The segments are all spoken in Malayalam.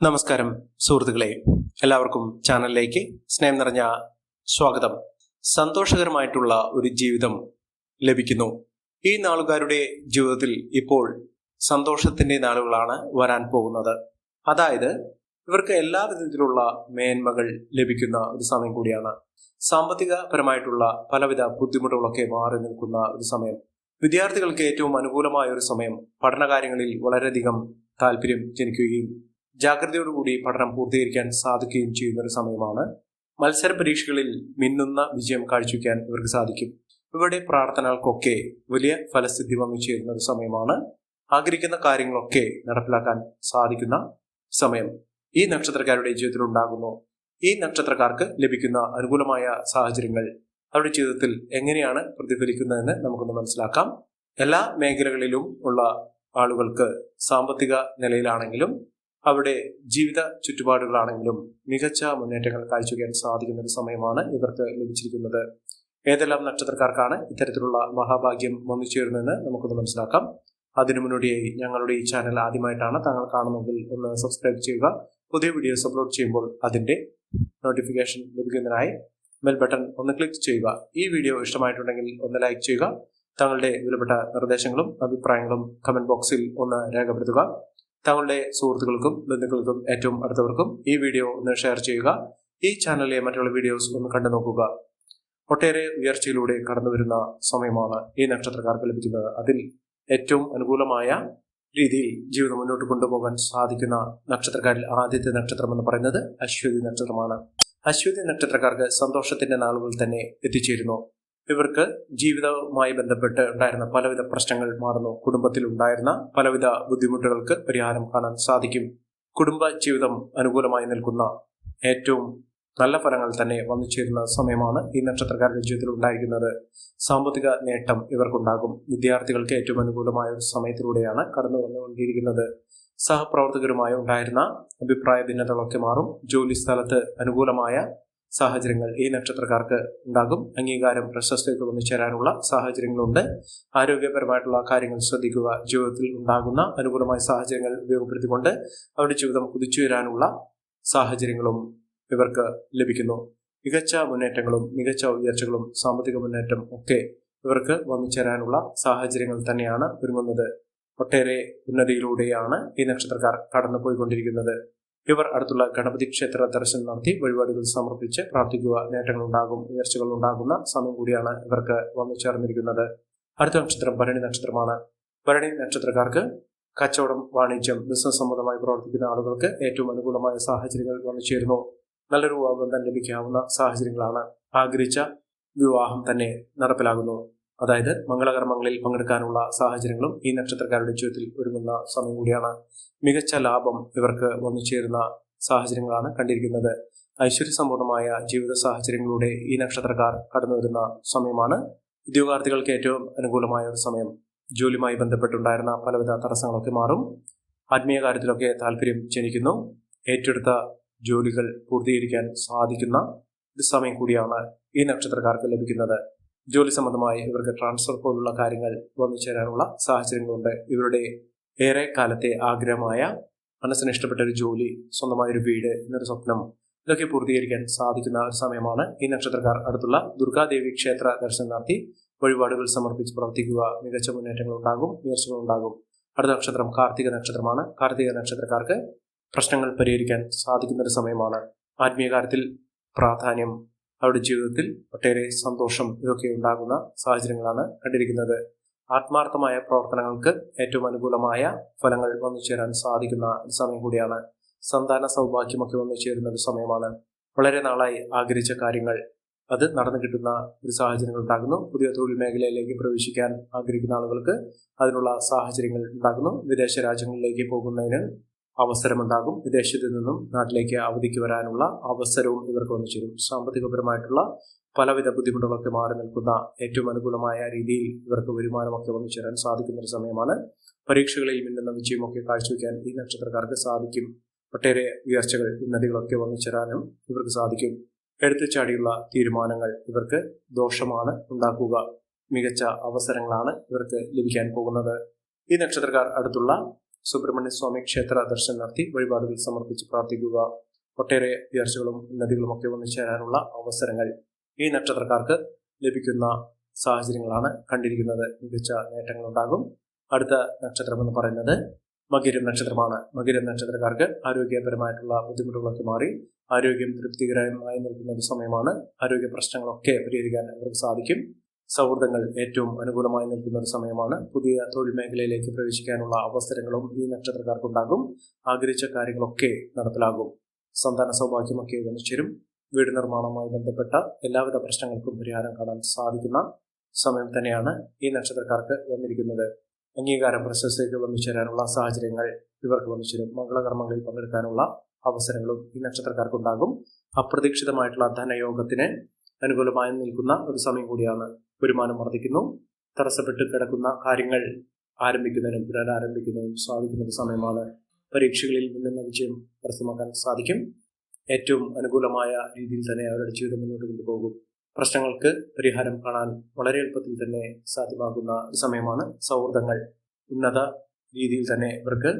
നമസ്കാരം സുഹൃത്തുക്കളെ. എല്ലാവർക്കും ചാനലിലേക്ക് സ്നേഹം നിറഞ്ഞ സ്വാഗതം. സന്തോഷകരമായിട്ടുള്ള ഒരു ജീവിതം ലഭിക്കുന്നു. ഈ നാളുകാരുടെ ജീവിതത്തിൽ ഇപ്പോൾ സന്തോഷത്തിന്റെ നാളുകളാണ് വരാൻ പോകുന്നത്. അതായത് ഇവർക്ക് എല്ലാ വിധത്തിലുള്ള മേന്മകൾ ലഭിക്കുന്ന ഒരു സമയം കൂടിയാണ്. സാമ്പത്തികപരമായിട്ടുള്ള പലവിധ ബുദ്ധിമുട്ടുകളൊക്കെ മാറി നിൽക്കുന്ന ഒരു സമയം. വിദ്യാർത്ഥികൾക്ക് ഏറ്റവും അനുകൂലമായ ഒരു സമയം പഠനകാര്യങ്ങളിൽ വളരെയധികം താല്പര്യം ജനിക്കുകയും ജാഗ്രതയോടുകൂടി പഠനം പൂർത്തീകരിക്കാൻ സാധിക്കുകയും ചെയ്യുന്ന ഒരു സമയമാണ്. മത്സര പരീക്ഷകളിൽ മിന്നുന്ന വിജയം കാഴ്ചവെക്കാൻ ഇവർക്ക് സാധിക്കും. ഇവരുടെ പ്രാർത്ഥനകൾക്കൊക്കെ വലിയ ഫലസിദ്ധി വന്നു ചേരുന്ന ഒരു സമയമാണ്. ആഗ്രഹിക്കുന്ന കാര്യങ്ങളൊക്കെ നടപ്പിലാക്കാൻ സാധിക്കുന്ന സമയം ഈ നക്ഷത്രക്കാരുടെ ജീവിതത്തിൽ ഉണ്ടാകുന്നു. ഈ നക്ഷത്രക്കാർക്ക് ലഭിക്കുന്ന അനുകൂലമായ സാഹചര്യങ്ങൾ അവരുടെ ജീവിതത്തിൽ എങ്ങനെയാണ് പ്രതിഫലിക്കുന്നതെന്ന് നമുക്കൊന്ന് മനസ്സിലാക്കാം. എല്ലാ മേഖലകളിലും ഉള്ള ആളുകൾക്ക് സാമ്പത്തിക നിലയിലാണെങ്കിലും അവിടെ ജീവിത ചുറ്റുപാടുകളാണെങ്കിലും മികച്ച മുന്നേറ്റങ്ങൾ കാഴ്ചവെക്കാൻ സാധിക്കുന്ന ഒരു സമയമാണ് ഇവർക്ക് ലഭിച്ചിരിക്കുന്നത്. ഏതെല്ലാം നക്ഷത്രക്കാർക്കാണ് ഇത്തരത്തിലുള്ള മഹാഭാഗ്യം വന്നു ചേരുന്നതെന്ന് നമുക്കൊന്ന് മനസ്സിലാക്കാം. അതിനു മുന്നോടിയായി ഞങ്ങളുടെ ഈ ചാനൽ ആദ്യമായിട്ടാണ് താങ്കൾ കാണുന്നതെങ്കിൽ ഒന്ന് സബ്സ്ക്രൈബ് ചെയ്യുക. പുതിയ വീഡിയോസ് അപ്ലോഡ് ചെയ്യുമ്പോൾ അതിന്റെ നോട്ടിഫിക്കേഷൻ ലഭിക്കുന്നതിനായി ബെൽ ബട്ടൺ ഒന്ന് ക്ലിക്ക് ചെയ്യുക. ഈ വീഡിയോ ഇഷ്ടമായിട്ടുണ്ടെങ്കിൽ ഒന്ന് ലൈക്ക് ചെയ്യുക. താങ്കളുടെ വിലപ്പെട്ട നിർദ്ദേശങ്ങളും അഭിപ്രായങ്ങളും കമന്റ് ബോക്സിൽ ഒന്ന് രേഖപ്പെടുത്തുക. താങ്കളുടെ സുഹൃത്തുക്കൾക്കും ബന്ധുക്കൾക്കും ഏറ്റവും അടുത്തവർക്കും ഈ വീഡിയോ ഒന്ന് ഷെയർ ചെയ്യുക. ഈ ചാനലിലെ മറ്റുള്ള വീഡിയോസ് ഒന്ന് കണ്ടു നോക്കുക. ഒട്ടേറെ ഉയർച്ചയിലൂടെ കടന്നു വരുന്ന സമയമാണ് ഈ നക്ഷത്രക്കാർക്ക് ലഭിക്കുന്നത്. അതിൽ ഏറ്റവും അനുകൂലമായ രീതിയിൽ ജീവിതം മുന്നോട്ട് കൊണ്ടുപോകാൻ സാധിക്കുന്ന നക്ഷത്രക്കാരിൽ ആദ്യത്തെ നക്ഷത്രം എന്ന് പറയുന്നത് അശ്വതി നക്ഷത്രമാണ്. അശ്വതി നക്ഷത്രക്കാർക്ക് സന്തോഷത്തിന്റെ നാളുകൾ തന്നെ എത്തിച്ചേരുന്നു. ഇവർക്ക് ജീവിതവുമായി ബന്ധപ്പെട്ട് ഉണ്ടായിരുന്ന പലവിധ പ്രശ്നങ്ങൾ മാറുന്നു. കുടുംബത്തിൽ ഉണ്ടായിരുന്ന പലവിധ ബുദ്ധിമുട്ടുകൾക്ക് പരിഹാരം കാണാൻ സാധിക്കും. കുടുംബ ജീവിതം അനുകൂലമായി നിൽക്കുന്ന ഏറ്റവും നല്ല ഫലങ്ങൾ തന്നെ വന്നു ചേരുന്ന സമയമാണ് ഈ നക്ഷത്രക്കാരുടെ ജീവിതത്തിൽ ഉണ്ടായിരിക്കുന്നത്. സാമ്പത്തിക നേട്ടം ഇവർക്കുണ്ടാകും. വിദ്യാർത്ഥികൾക്ക് ഏറ്റവും അനുകൂലമായ ഒരു സമയത്തിലൂടെയാണ് കടന്നു വന്നുകൊണ്ടിരിക്കുന്നത്. സഹപ്രവർത്തകരുമായി ഉണ്ടായിരുന്ന അഭിപ്രായ ഭിന്നതകളൊക്കെ മാറും. ജോലി സ്ഥലത്ത് അനുകൂലമായ സാഹചര്യങ്ങൾ ഈ നക്ഷത്രക്കാർക്ക് ഉണ്ടാകും. അംഗീകാരം പ്രശസ്തിയൊക്കെ വന്നു ചേരാനുള്ള സാഹചര്യങ്ങളുണ്ട്. ആരോഗ്യപരമായിട്ടുള്ള കാര്യങ്ങൾ ശ്രദ്ധിക്കുക ജീവിതത്തിൽ ഉണ്ടാകുന്ന അനുകൂലമായ സാഹചര്യങ്ങൾ ഉപയോഗപ്പെടുത്തിക്കൊണ്ട് അവരുടെ ജീവിതം കുതിച്ചുയരാനുള്ള സാഹചര്യങ്ങളും ഇവർക്ക് ലഭിക്കുന്നു. മികച്ച മുന്നേറ്റങ്ങളും മികച്ച ഉയർച്ചകളും സാമ്പത്തിക മുന്നേറ്റം ഒക്കെ ഇവർക്ക് വന്നു ചേരാനുള്ള സാഹചര്യങ്ങൾ തന്നെയാണ് ഒരുങ്ങുന്നത്. ഒട്ടേറെ ഉന്നതിയിലൂടെയാണ് ഈ നക്ഷത്രക്കാർ കടന്നു പോയിക്കൊണ്ടിരിക്കുന്നത് ഇവർ അടുത്തുള്ള ഗണപതി ക്ഷേത്ര ദർശനം നടത്തി വഴിപാടുകൾ സമർപ്പിച്ച് പ്രാർത്ഥിക്കുക. നേട്ടങ്ങൾ ഉണ്ടാകും ഉയർച്ചകൾ ഉണ്ടാകുന്ന സമയം കൂടിയാണ് ഇവർക്ക് വന്നു ചേർന്നിരിക്കുന്നത്. അടുത്ത നക്ഷത്രം ഭരണി നക്ഷത്രമാണ്. ഭരണി നക്ഷത്രക്കാർക്ക് കച്ചവടം വാണിജ്യം ബിസിനസ് സംബന്ധമായി പ്രവർത്തിക്കുന്ന ആളുകൾക്ക് ഏറ്റവും അനുകൂലമായ സാഹചര്യങ്ങൾ വന്നു ചേരുന്നു. നല്ലൊരു ബന്ധം ലഭിക്കാവുന്ന സാഹചര്യങ്ങളാണ്. ആഗ്രഹിച്ച വിവാഹം തന്നെ നടപ്പിലാകുന്നു. അതായത് മംഗളകർമ്മങ്ങളിൽ പങ്കെടുക്കാനുള്ള സാഹചര്യങ്ങളും ഈ നക്ഷത്രക്കാരുടെ ജീവിതത്തിൽ ഒരുങ്ങുന്ന സമയം കൂടിയാണ്. മികച്ച ലാഭം ഇവർക്ക് വന്നു ചേരുന്ന സാഹചര്യങ്ങളാണ് കണ്ടിരിക്കുന്നത്. ഐശ്വര്യസമ്പൂർണമായ ജീവിത സാഹചര്യങ്ങളിലൂടെ ഈ നക്ഷത്രക്കാർ കടന്നു വരുന്ന സമയമാണ്. ഉദ്യോഗാർത്ഥികൾക്ക് ഏറ്റവും അനുകൂലമായ ഒരു സമയം. ജോലിയുമായി ബന്ധപ്പെട്ടുണ്ടായിരുന്ന പലവിധ തടസ്സങ്ങളൊക്കെ മാറും. ആത്മീയ കാര്യത്തിലൊക്കെ താല്പര്യം ജനിക്കുന്നു. ഏറ്റെടുത്ത ജോലികൾ പൂർത്തീകരിക്കാൻ സാധിക്കുന്ന ഒരു സമയം കൂടിയാണ് ഈ നക്ഷത്രക്കാർക്ക് ലഭിക്കുന്നത്. ജോലി സംബന്ധമായി ഇവർക്ക് ട്രാൻസ്ഫർ പോലുള്ള കാര്യങ്ങൾ വന്നു ചേരാനുള്ള സാഹചര്യങ്ങളുണ്ട്. ഇവരുടെ ഏറെ കാലത്തെ ആഗ്രഹമായ മനസ്സിന് ഇഷ്ടപ്പെട്ട ഒരു ജോലി സ്വന്തമായ ഒരു വീട് എന്നൊരു സ്വപ്നം ഇതൊക്കെ പൂർത്തീകരിക്കാൻ സാധിക്കുന്ന ഒരു സമയമാണ്. ഈ നക്ഷത്രക്കാർ അടുത്തുള്ള ദുർഗാദേവി ക്ഷേത്ര ദർശനം നടത്തി വഴിപാടുകൾ സമർപ്പിച്ച് പ്രവർത്തിക്കുക. മികച്ച മുന്നേറ്റങ്ങൾ ഉണ്ടാകും ഉയർച്ചകൾ ഉണ്ടാകും. അടുത്ത നക്ഷത്രം കാർത്തിക നക്ഷത്രമാണ്. കാർത്തിക നക്ഷത്രക്കാർക്ക് പ്രശ്നങ്ങൾ പരിഹരിക്കാൻ സാധിക്കുന്ന ഒരു സമയമാണ്. ആത്മീയ കാര്യത്തിൽ പ്രാധാന്യം അവരുടെ ജീവിതത്തിൽ ഒട്ടേറെ സന്തോഷം ഇതൊക്കെ ഉണ്ടാകുന്ന സാഹചര്യങ്ങളാണ് കണ്ടിരിക്കുന്നത്. ആത്മാർത്ഥമായ പ്രവർത്തനങ്ങൾക്ക് ഏറ്റവും അനുകൂലമായ ഫലങ്ങൾ വന്നു ചേരാൻ സാധിക്കുന്ന ഒരു സമയം കൂടിയാണ്. സന്താന സൗഭാഗ്യമൊക്കെ വന്നു ചേരുന്ന ഒരു സമയമാണ്. വളരെ നാളായി ആഗ്രഹിച്ച കാര്യങ്ങൾ അത് നടന്നു കിട്ടുന്ന ഒരു സാഹചര്യങ്ങൾ ഉണ്ടാകുന്നു. പുതിയ തൊഴിൽ മേഖലയിലേക്ക് പ്രവേശിക്കാൻ ആഗ്രഹിക്കുന്ന ആളുകൾക്ക് അതിനുള്ള സാഹചര്യങ്ങൾ ഉണ്ടാകുന്നു. വിദേശ രാജ്യങ്ങളിലേക്ക് പോകുന്നതിന് അവസരമുണ്ടാകും. വിദേശത്ത് നിന്നും നാട്ടിലേക്ക് അവധിക്ക് വരാനുള്ള അവസരവും ഇവർക്ക് വന്നു ചേരും. സാമ്പത്തികപരമായിട്ടുള്ള പലവിധ ബുദ്ധിമുട്ടുകളൊക്കെ മാറി നിൽക്കുന്ന ഏറ്റവും അനുകൂലമായ രീതിയിൽ ഇവർക്ക് വരുമാനമൊക്കെ വന്നു ചേരാൻ സാധിക്കുന്ന ഒരു സമയമാണ്. പരീക്ഷകളിൽ മിന്നുന്ന വിജയമൊക്കെ കാഴ്ചവെക്കാൻ ഈ നക്ഷത്രക്കാർക്ക് സാധിക്കും. ഒട്ടേറെ ഉയർച്ചകൾ ഉന്നതികളൊക്കെ വന്നു ചേരാനും ഇവർക്ക് സാധിക്കും. എടുത്തുചാടിയുള്ള തീരുമാനങ്ങൾ ഇവർക്ക് ദോഷമാണ്. ഉണ്ടാക്കുക മികച്ച അവസരങ്ങളാണ് ഇവർക്ക് ലഭിക്കാൻ പോകുന്നത്. ഈ നക്ഷത്രക്കാർ അടുത്തുള്ള സുബ്രഹ്മണ്യ സ്വാമി ക്ഷേത്ര ദർശനം നടത്തി വഴിപാടുകൾ സമർപ്പിച്ച് പ്രാർത്ഥിക്കുക. ഒട്ടേറെ ഉയർച്ചകളും ഉന്നതികളും ഒക്കെ വന്നു ചേരാനുള്ള അവസരങ്ങൾ ഈ നക്ഷത്രക്കാർക്ക് ലഭിക്കുന്ന സാഹചര്യങ്ങളാണ് കണ്ടിരിക്കുന്നത്. മികച്ച നേട്ടങ്ങളുണ്ടാകും. അടുത്ത നക്ഷത്രം എന്ന് പറയുന്നത് മകരം നക്ഷത്രമാണ്. മകരം നക്ഷത്രക്കാർക്ക് ആരോഗ്യപരമായിട്ടുള്ള ബുദ്ധിമുട്ടുകളൊക്കെ മാറി ആരോഗ്യം തൃപ്തികരമായി നിൽക്കുന്ന ഒരു സമയമാണ്. ആരോഗ്യ പ്രശ്നങ്ങളൊക്കെ പരിഹരിക്കാൻ അവർക്ക് സാധിക്കും. സൗഹൃദങ്ങൾ ഏറ്റവും അനുകൂലമായി നിൽക്കുന്ന ഒരു സമയമാണ്. പുതിയ തൊഴിൽ മേഖലയിലേക്ക് പ്രവേശിക്കാനുള്ള അവസരങ്ങളും ഈ നക്ഷത്രക്കാർക്കുണ്ടാകും. ആഗ്രഹിച്ച കാര്യങ്ങളൊക്കെ നടപ്പിലാകും. സന്താന സൗഭാഗ്യമൊക്കെ വന്നിച്ചേരും. വീട് നിർമ്മാണവുമായി ബന്ധപ്പെട്ട എല്ലാവിധ പ്രശ്നങ്ങൾക്കും പരിഹാരം കാണാൻ സാധിക്കുന്ന സമയം തന്നെയാണ് ഈ നക്ഷത്രക്കാർക്ക് വന്നിരിക്കുന്നത്. അംഗീകാരം പ്രശസ്തിക്ക് വന്നു ചേരാനുള്ള സാഹചര്യങ്ങൾ ഇവർക്ക് വന്നു ചേരും മംഗളകർമ്മങ്ങളിൽ പങ്കെടുക്കാനുള്ള അവസരങ്ങളും ഈ നക്ഷത്രക്കാർക്കുണ്ടാകും. അപ്രതീക്ഷിതമായിട്ടുള്ള ധനയോഗത്തിന് അനുകൂലമായി നിൽക്കുന്ന ഒരു സമയം കൂടിയാണ് വരുമാനം വർദ്ധിക്കുന്നു. തടസ്സപ്പെട്ട് കിടക്കുന്ന കാര്യങ്ങൾ ആരംഭിക്കുന്നതിനും പുനരാരംഭിക്കുന്നതിനും സാധിക്കുന്ന ഒരു സമയമാണ് പരീക്ഷകളിൽ നിന്നുള്ള വിജയം കരസ്ഥമാക്കാൻ സാധിക്കും. ഏറ്റവും അനുകൂലമായ രീതിയിൽ തന്നെ അവരുടെ ജീവിതം മുന്നോട്ട് കൊണ്ടുപോകും. പ്രശ്നങ്ങൾക്ക് പരിഹാരം കാണാൻ വളരെ എളുപ്പത്തിൽ തന്നെ സാധ്യമാകുന്ന സമയമാണ് സൗഹൃദങ്ങൾ. ഉന്നത രീതിയിൽ തന്നെ ഇവർക്ക്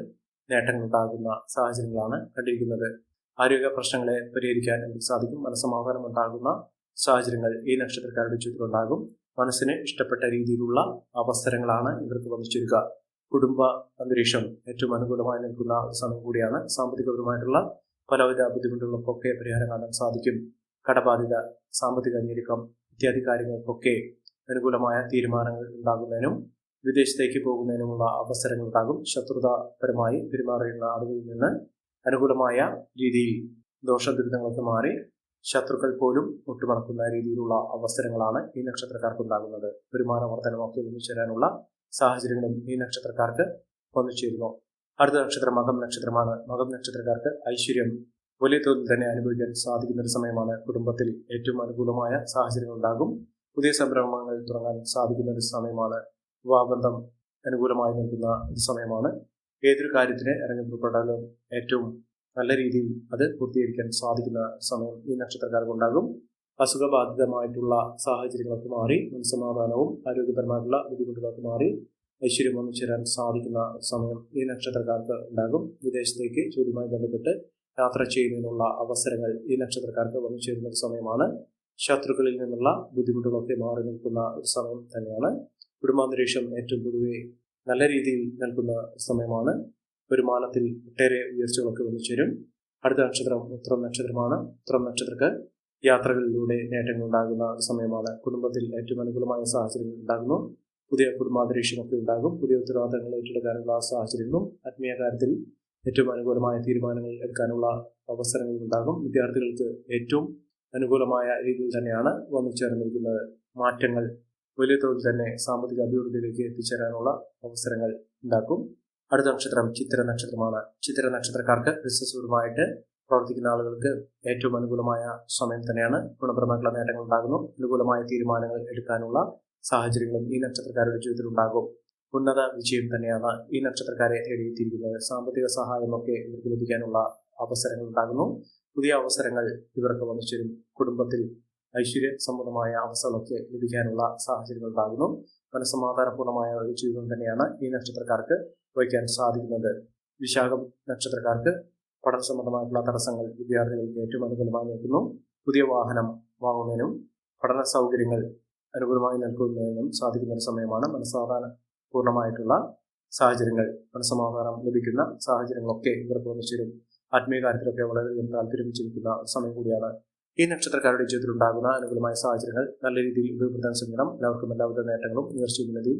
നേട്ടങ്ങളുണ്ടാകുന്ന സാഹചര്യങ്ങളാണ് കണ്ടിരിക്കുന്നത്. ആരോഗ്യ പ്രശ്നങ്ങളെ പരിഹരിക്കാൻ സാധിക്കും. മനസ്സമാധാനം ഉണ്ടാകുന്ന സാഹചര്യങ്ങൾ ഈ നക്ഷത്രക്കാരുടെ ചുറ്റിലുണ്ടാകും മനസ്സിന് ഇഷ്ടപ്പെട്ട രീതിയിലുള്ള അവസരങ്ങളാണ് ഇവർക്ക് വന്നിച്ചിരിക്കുക കുടുംബ അന്തരീക്ഷം ഏറ്റവും അനുകൂലമായി നിൽക്കുന്ന സമയം കൂടിയാണ്. സാമ്പത്തികപരമായിട്ടുള്ള പലവിധ ബുദ്ധിമുട്ടുകൾക്കൊക്കെ പരിഹാരം കാണാൻ സാധിക്കും. കടബാധിത സാമ്പത്തിക ഞെരുക്കം ഇത്യാദി കാര്യങ്ങൾക്കൊക്കെ അനുകൂലമായ തീരുമാനങ്ങൾ ഉണ്ടാകുന്നതിനും വിദേശത്തേക്ക് പോകുന്നതിനുമുള്ള അവസരങ്ങൾ ഉണ്ടാകും. ശത്രുതാപരമായി പെരുമാറിയുന്ന ആളുകളിൽ നിന്ന് അനുകൂലമായ രീതിയിൽ ദോഷ ദുരിതങ്ങളൊക്കെ മാറി ശത്രുക്കൾ പോലും ഒട്ടുമണക്കുന്ന രീതിയിലുള്ള അവസരങ്ങളാണ് ഈ നക്ഷത്രക്കാർക്ക് ഉണ്ടാകുന്നത് വരുമാന വർധനമൊക്കെ ഒന്നിച്ചേരാനുള്ള സാഹചര്യങ്ങളും ഈ നക്ഷത്രക്കാർക്ക് വന്നുചേരുന്നു അടുത്ത നക്ഷത്രം മകം നക്ഷത്രമാണ്. മകം നക്ഷത്രക്കാർക്ക് ഐശ്വര്യം വലിയ തോതിൽ തന്നെ അനുഭവിക്കാൻ സാധിക്കുന്ന ഒരു സമയമാണ്. കുടുംബത്തിൽ ഏറ്റവും അനുകൂലമായ സാഹചര്യങ്ങൾ ഉണ്ടാകും പുതിയ സംരംഭങ്ങൾ തുടങ്ങാൻ സാധിക്കുന്ന ഒരു സമയമാണ്. വിവാഹബന്ധം അനുകൂലമായി നിൽക്കുന്ന ഒരു സമയമാണ്. ഏതൊരു കാര്യത്തിന് ഇറങ്ങി പുറപ്പെട്ടാലും ഏറ്റവും നല്ല രീതിയിൽ അത് പൂർത്തീകരിക്കാൻ സാധിക്കുന്ന സമയം ഈ നക്ഷത്രക്കാർക്ക് ഉണ്ടാകും അസുഖബാധിതമായിട്ടുള്ള സാഹചര്യങ്ങളൊക്കെ മാറി മനസ്സമാധാനവും ആരോഗ്യപരമായിട്ടുള്ള ബുദ്ധിമുട്ടുകളൊക്കെ മാറി ഐശ്വര്യം വന്നു ചേരാൻ സാധിക്കുന്ന സമയം ഈ നക്ഷത്രക്കാർക്ക് ഉണ്ടാകും. വിദേശത്തേക്ക് ജോലിയുമായി ബന്ധപ്പെട്ട് യാത്ര ചെയ്യുന്നതിനുള്ള അവസരങ്ങൾ ഈ നക്ഷത്രക്കാർക്ക് വന്നു ചേരുന്ന സമയമാണ്. ശത്രുക്കളിൽ നിന്നുള്ള ബുദ്ധിമുട്ടുകളൊക്കെ മാറി നിൽക്കുന്ന ഒരു സമയം തന്നെയാണ്. കുടുംബാന്തരീക്ഷം ഏറ്റവും പൊതുവെ നല്ല രീതിയിൽ നൽകുന്ന സമയമാണ്. വരുമാനത്തിൽ ഒട്ടേറെ ഉയർച്ചകളൊക്കെ വന്നു ചേരും അടുത്ത നക്ഷത്രം ഉത്രം നക്ഷത്രമാണ്. ഉത്രം നക്ഷത്രക്ക് യാത്രകളിലൂടെ നേട്ടങ്ങൾ ഉണ്ടാകുന്ന സമയമാണ്. കുടുംബത്തിൽ ഏറ്റവും അനുകൂലമായ സാഹചര്യങ്ങൾ ഉണ്ടാകുന്നു. പുതിയ കുടുംബാന്തരീക്ഷമൊക്കെ ഉണ്ടാകും. പുതിയ ഉത്തരവാദിത്തങ്ങൾ ഏറ്റെടുക്കാനുള്ള സാഹചര്യങ്ങളും ആത്മീയ കാര്യത്തിൽ ഏറ്റവും അനുകൂലമായ തീരുമാനങ്ങൾ എടുക്കാനുള്ള അവസരങ്ങൾ ഉണ്ടാകും. വിദ്യാർത്ഥികൾക്ക് ഏറ്റവും അനുകൂലമായ രീതിയിൽ തന്നെയാണ് വന്നു ചേർന്നിരിക്കുന്നത് മാറ്റങ്ങൾ വലിയ തോതിൽ തന്നെ സാമ്പത്തിക അഭിവൃദ്ധിയിലേക്ക് എത്തിച്ചേരാനുള്ള അവസരങ്ങൾ ഉണ്ടാക്കും. അടുത്ത നക്ഷത്രം ചിത്ര നക്ഷത്രമാണ് ചിത്ര നക്ഷത്രക്കാർക്ക് ബിസിനസ്സുപരമായിട്ട് പ്രവർത്തിക്കുന്ന ആളുകൾക്ക് ഏറ്റവും അനുകൂലമായ സമയം തന്നെയാണ് ഗുണപരമായിട്ടുള്ള നേട്ടങ്ങൾ ഉണ്ടാകുന്നു. അനുകൂലമായ തീരുമാനങ്ങൾ എടുക്കാനുള്ള സാഹചര്യങ്ങളും ഈ നക്ഷത്രക്കാരുടെ ജീവിതത്തിൽ ഉണ്ടാകും. ഉന്നത വിജയം തന്നെയാണ് ഈ നക്ഷത്രക്കാരെ തേടിയെത്തിയിരിക്കുന്നത് സാമ്പത്തിക സഹായമൊക്കെ ഇവർക്ക് ലഭിക്കാനുള്ള അവസരങ്ങൾ ഉണ്ടാകുന്നു. പുതിയ അവസരങ്ങൾ ഇവർക്ക് വന്നു ചേരും. കുടുംബത്തിൽ ഐശ്വര്യ സംബന്ധമായ അവസരങ്ങളൊക്കെ ലഭിക്കാനുള്ള സാഹചര്യങ്ങൾ ഉണ്ടാകുന്നു. മനസ്സമാധാനപൂർണമായ ഒരു ജീവിതം തന്നെയാണ് ഈ നക്ഷത്രക്കാർക്ക് വഹിക്കാൻ സാധിക്കുന്നത് വിശാഖം നക്ഷത്രക്കാർക്ക് പഠന സംബന്ധമായിട്ടുള്ള തടസ്സങ്ങൾ വിദ്യാർത്ഥികൾക്ക് ഏറ്റവും അനുകൂലമായി നിൽക്കുന്നു പുതിയ വാഹനം വാങ്ങുന്നതിനും പഠന സൗകര്യങ്ങൾ അനുകൂലമായി നൽകുന്നതിനും സാധിക്കുന്ന ഒരു സമയമാണ്. മനസ്സാധാന പൂർണമായിട്ടുള്ള സാഹചര്യങ്ങൾ മനസ്സമാധാനം ലഭിക്കുന്ന സാഹചര്യങ്ങളൊക്കെ ഇവർക്ക് വന്നു ചേരും ആത്മീയ കാര്യത്തിലൊക്കെ വളരെയധികം താല്പര്യം വെച്ചിരിക്കുന്ന സമയം കൂടിയാണ്. ഈ നക്ഷത്രക്കാരുടെ ജീവിതത്തിൽ ഉണ്ടാകുന്ന അനുകൂലമായ സാഹചര്യങ്ങൾ നല്ല രീതിയിൽ ഉപയോഗപ്പെടുത്താൻ ശ്രമിക്കണം. എല്ലാവർക്കും എല്ലാവിധ നേട്ടങ്ങളും ഉയർച്ചയും ഉന്നതിയും